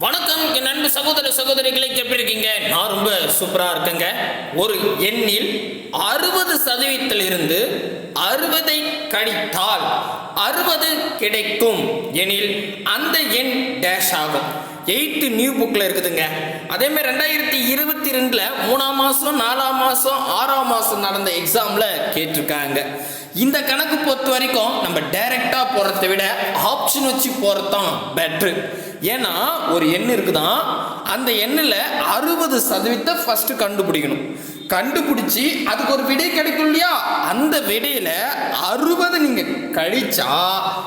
வணக்கம் என் நண்பு சகோதர சகோதரிகளை எப்படி இருக்கீங்க? நான் ரொம்ப சூப்பராக இருக்கேங்க. ஒரு எண்ணில் அறுபது சதவீதத்தில் இருந்து அறுபதை கழித்தால் அறுபது கிடைக்கும். எனில் அந்த எண் டேஷ் ஆகும். எயித்து நியூ புக்கில் இருக்குதுங்க. அதே மாதிரி ரெண்டாயிரத்தி இருபத்தி ரெண்டில் மூணாம் மாதம் நாலாம் மாதம் ஆறாம் மாதம் நடந்த எக்ஸாமில் கேட்டிருக்காங்க. இந்த கணக்கு பொறுத்த வரைக்கும் நம்ம டைரெக்டாக போகிறத விட ஆப்ஷன் வச்சு போகிறது தான் பெட்ரு ஏன்னா ஒரு எண் இருக்குதான். அந்த எண்ணில் அறுபது சதவீதத்தை ஃபஸ்ட்டு கண்டுபிடிக்கணும். கண்டுபிடிச்சி அதுக்கு ஒரு விடை கிடைக்கும் இல்லையா? அந்த விடையில அறுபது நீங்க கழிச்சா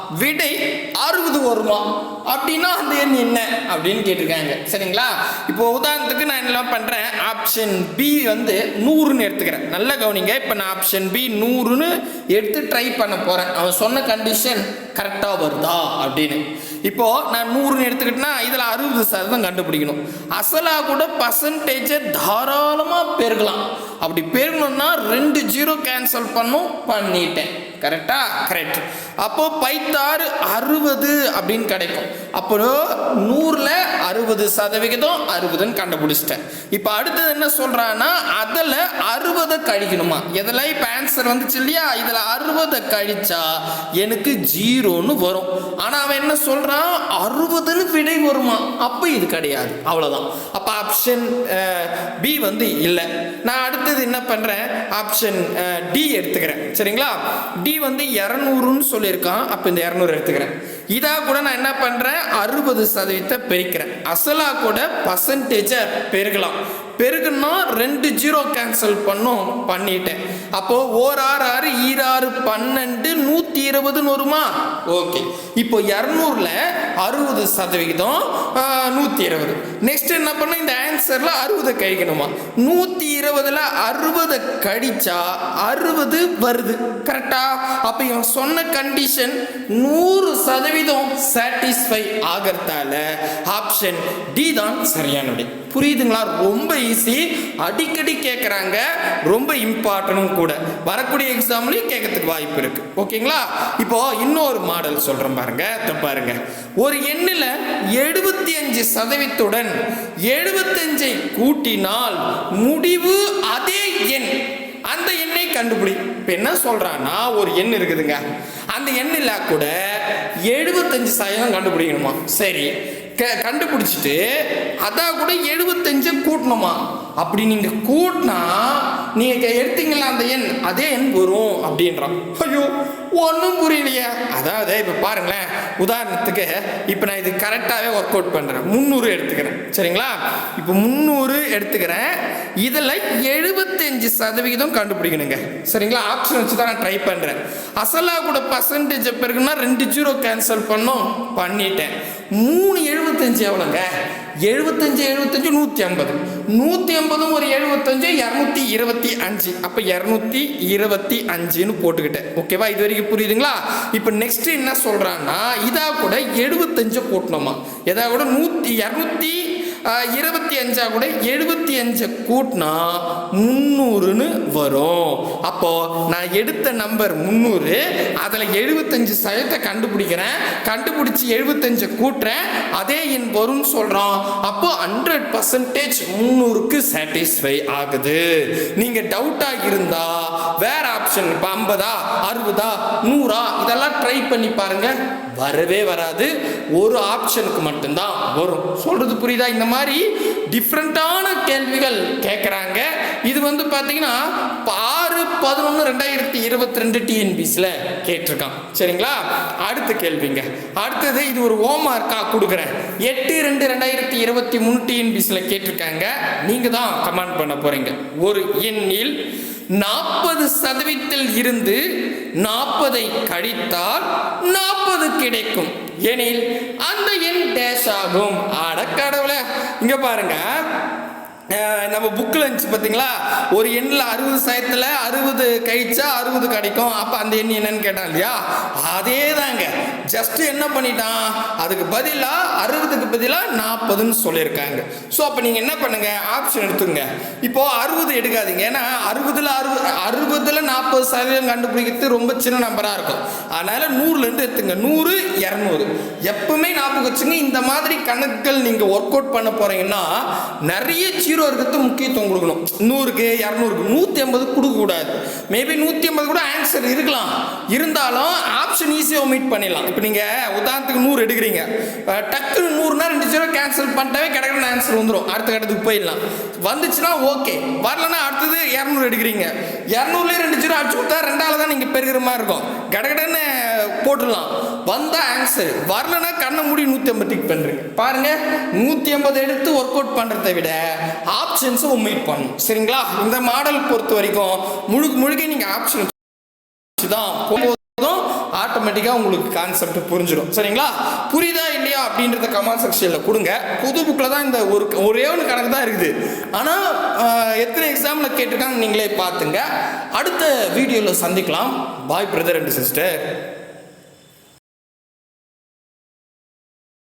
விடை அறுபது வருமா? அப்படின்னா அந்த எண் என்ன? அப்படின்னு கேட்டிருக்காங்க. சரிங்களா? இப்போ உதாரணத்துக்கு நான் என்ன பண்றேன்? ஆப்ஷன் பி வந்து நூறுன்னு எடுத்துக்கிறேன். நல்ல கவனிங்க. இப்போ நான் ஆப்ஷன் பி நூறுன்னு எடுத்து ட்ரை பண்ண போறேன். அவன் சொன்ன கண்டிஷன் கரெக்டாக வருதா? அப்படின்னு. இப்போ நான் நூறுன்னு எடுத்துக்கிட்டேன்னா இதில் அறுபது சதவீதம் கண்டுபிடிக்கணும். அசலாக கூட பர்சன்டேஜை தாராளமாக பெருகலாம் அப்படி பெருகணும்னா ரெண்டு ஜீரோ கேன்சல் பண்ணும் பண்ணிட்டேன். கரெக்டா கரெக்ட் அப்போ பைத்தாறு அறுபது அப்படின்னு கிடைக்கும். அப்போ நூறில் அறுபது சதவிகிதம் அறுபதுன்னு கண்டுபிடிச்சிட்டேன். இப்போ அடுத்தது என்ன சொல்கிறான்னா அதில் அறுபதை கழிக்கணுமா? இதில் இப்போ ஆன்சர் வந்துச்சு இல்லையா? இதில் அறுபதை கழிச்சா எனக்கு ஜீரோன்னு வரும். ஆனால் அவன் என்ன சொல்கிறான் அறுபதுன்னு விடை வருமா? அப்போ இது கிடையாது. அவ்வளோதான் அப்போ ஆப்ஷன் பி uh, வந்து இல்லை. நான் அடுத்தது என்ன பண்ணுறேன் ஆப்ஷன் டி uh, எடுத்துக்கிறேன். சரிங்களா? டி வந்து இரநூறுன்னு சொல்லியிருக்கான். அப்போ இந்த இரநூறு எடுத்துக்கிறேன். இதாக கூட நான் என்ன பண்ணுறேன் அறுபது சதவீதத்தை பெருக்கிறேன். அசலாக கூட பர்சன்டேஜை பெருகலாம் பெருகுன்னா ரெண்டு ஜீரோ கேன்சல் பண்ணும் பண்ணிட்டேன். அப்போ ஓர் ஆறு ஆறு ஈராறு பன்னெண்டு நூற்றி இருபதுன்னு வருமா? ஓகே இப்போ இரநூறுல அறுபது சதவிகிதம் நூற்றி இருபது. நெக்ஸ்ட் என்ன பண்ண? இந்த ஆன்சரில் அறுபது கழிக்கணுமா நூற்றி இருபதுல அறுபது கழிச்சா அறுபது வருது. கரெக்டா அப்போ இவன் சொன்ன கண்டிஷன் நூறு சதவீதம் சாட்டிஸ்ஃபை ஆகிறதால ஆப்ஷன் டி தான் சரியான விடை. புரியுதுங்களா? ரொம்ப ஈஸி அடிக்கடி கேட்குறாங்க ரொம்ப இம்பார்ட்டனும் கூட. வரக்கூடிய எக்ஸாம்லையும் கேட்கறதுக்கு வாய்ப்பு இருக்கு. ஓகேங்களா இப்போ இன்னொரு மாடல் சொல்கிறேன் பாருங்க. பாருங்க. ஒரு எண்ணில் எழுபத்தி அஞ்சு சதவீதத்துடன் எழுபத்தஞ்சை கூட்டினால் முடிவு அதே எண். அந்த எண்ணை கண்டுபிடி. இப்போ என்ன சொல்றான்னா ஒரு எண் இருக்குதுங்க. அந்த எண்ணில் கூட எழுபத்தஞ்சு சதவீதம் கண்டுபிடிக்கணுமா? சரி. கண்டுபிடிச்சிட்டு அதான் கூட எழுபத்தஞ்சு கூட்டணுமா? அப்படி நீங்க கூட்டினா நீங்க எடுத்தீங்களா அந்த எண்? அதே எண் வரும் அப்படின்றான் ஐயோ ஒன்றும் புரியலையே. அதாவது இப்போ பாருங்களேன் உதாரணத்துக்கு இப்போ நான் இது கரெக்டாகவே ஒர்க் அவுட் பண்ணுறேன் முந்நூறு எடுத்துக்கிறேன். சரிங்களா? இப்போ முந்நூறு எடுத்துக்கிறேன். இதில் எழுபத்தஞ்சு சதவிகிதம் கண்டுபிடிக்கணுங்க. சரிங்களா? ஆப்ஷன் வச்சு தான் நான் ட்ரை பண்ணுறேன் அசலாக கூட பர்சன்டேஜ் பிறகுனா ரெண்டு ஜீரோ கேன்சல் பண்ணோம் பண்ணிட்டேன். மூணு எழுபத்தஞ்சு எவ்வளோங்க? எழுபத்தஞ்சு எழுபத்தஞ்சு நூற்றி ஐம்பது. நூற்றி ஐம்பதும் ஒரு எழுபத்தஞ்சு இரநூத்தி இருபத்தி அஞ்சு. அப்போ இரநூத்தி இருபத்தி அஞ்சுன்னு போட்டுக்கிட்டேன். ஓகேவா இது வரைக்கும் புரியுதுங்களா? இப்போ நெக்ஸ்ட் என்ன சொல்கிறான்னா இதாக கூட எழுபத்தஞ்சு போட்டணுமா எதா கூட நூற்றி இரநூத்தி இருபத்தி அஞ்சா கூட எழுபத்தி அஞ்சை கூட்டினா முந்நூறுன்னு வரும். அப்போ நான் எடுத்த நம்பர் முந்நூறு அதில் எழுபத்தஞ்சு சதத்தை கண்டுபிடிக்கிறேன். கண்டுபிடிச்சி எழுபத்தஞ்சை கூட்டுறேன். அதே என் வரும்னு சொல்கிறோம் அப்போ ஹண்ட்ரட் பர்சன்டேஜ் முந்நூறுக்கு சாட்டிஸ்ஃபை ஆகுது. நீங்கள் டவுட்டாக இருந்தால் வேற ஆப்ஷன் இப்போ ஐம்பதா அறுபதா நூறா இதெல்லாம் ட்ரை பண்ணி பாருங்கள் வரவே வராது. ஒரு ஆப்ஷனுக்கு மட்டும்தான் வரும். சொல்கிறது புரியுதா? இந்த மாதிரி டிஃப்ரெண்ட்டான கேள்விகள் கேட்குறாங்க இது வந்து பார்த்தீங்கன்னா ஆறு பதினொன்று ரெண்டாயிரத்தி இருபத்தி ரெண்டு டிஎன்பிஸில் கேட்டிருக்கான். சரிங்களா? அடுத்த கேள்விங்க. அடுத்தது இது ஒரு ஹோம்ஒர்க்காக கொடுக்குறேன். எட்டு ரெண்டு ரெண்டாயிரத்தி இருபத்தி மூணு டிஎன்பிஸில் கேட்டிருக்காங்க. நீங்கள் தான் கமெண்ட் பண்ண போகிறீங்க ஒரு எண்ணில் நாற்பது சதவீதத்தில் இருந்து நாற்பதை கழித்தால் நாற்பது கிடைக்கும். எனில் அந்த எண் டேஷ் ஆகும். அடக்கடவுள இங்க பாருங்க. நம்ம புக்கில் இருந்துச்சு பார்த்தீங்களா? ஒரு எண்ணில் அறுபது சதத்தில் அறுபது கழிச்சா அறுபது கிடைக்கும். அப்போ அந்த எண் என்னன்னு கேட்டான் இல்லையா? அதே தாங்க ஜஸ்ட் என்ன பண்ணிட்டான்? அதுக்கு பதிலாக அறுபதுக்கு பதிலாக நாற்பதுன்னு சொல்லியிருக்காங்க. ஸோ அப்போ நீங்கள் என்ன பண்ணுங்க? ஆப்ஷன் எடுத்துங்க இப்போது அறுபது எடுக்காதீங்க. ஏன்னா அறுபதுல அறுபது அறுபதுல நாற்பது சதவீதம் கண்டுபிடிக்கிறது ரொம்ப சின்ன நம்பராக இருக்கும். அதனால் நூறுலேருந்து எடுத்துங்க. நூறு இரநூறு. எப்பவுமே ஞாபகம் வச்சுங்க இந்த மாதிரி கணக்குகள் நீங்கள் ஒர்க் அவுட் பண்ண போகிறீங்கன்னா நிறைய ஜீரோ இருக்கிறது முக்கியத்துவம் கொடுக்கணும். நூறுக்கு இரநூறுக்கு. நூற்றி ஐம்பது கொடுக்கக்கூடாது மேபி நூற்றி ஐம்பது கூட ஆன்சர் இருக்கலாம். இருந்தாலும் ஆப்ஷன் ஈஸியாக omit பண்ணிடலாம். இப்போ நீங்கள் உதாரணத்துக்கு நூறு எடுக்கிறீங்க. டக்கு நூறுனா ரெண்டு ஜீரோ கேன்சல் பண்ணிட்டாவே கிடைக்கிற ஆன்சர் வந்துடும் அடுத்த கட்டத்துக்கு போயிடலாம். வந்துச்சுன்னா ஓகே வரலன்னா அடுத்தது இரநூறு எடுக்கிறீங்க. இரநூறுலேயே ரெண்டு அடிச்சு கொடுத்தா ரெண்டாவது தான் நீங்கள் பெருகிற மாதிரி இருக்கும். கடகடன்னு போட்டுடலாம். வந்தா ஆன்சர் வரலன்னா கண்ணை மூடி நூற்றி ஐம்பது டிக் பண்ணுறீங்க பாருங்க நூற்றி ஐம்பது எடுத்து ஒர்க் அவுட் பண்ணுறதை விட ஆப்ஷன்ஸை ஒமிட் பண்ணும். சரிங்களா? இந்த மாடல் பொறுத்த வரைக்கும் முழுக்க முழுக்க நீங்கள் ஆப்ஷன் தான் போதும் ஆட்டோமேட்டிக்காக உங்களுக்கு கான்செப்ட் புரிஞ்சிடும். சரிங்களா? புரியுதா இல்லையா அப்படின்றத கமெண்ட் செக்ஷனில் கொடுங்க. புது புக்கில் தான் இந்த ஒரு ஒரே ஒன்று கணக்கு தான் இருக்குது. ஆனால் எத்தனை எக்ஸாமில் கேட்டிருக்காங்க நீங்களே பார்த்துங்க. அடுத்த வீடியோவில் சந்திக்கலாம். பாய் பிரதர் அண்ட் சிஸ்டர்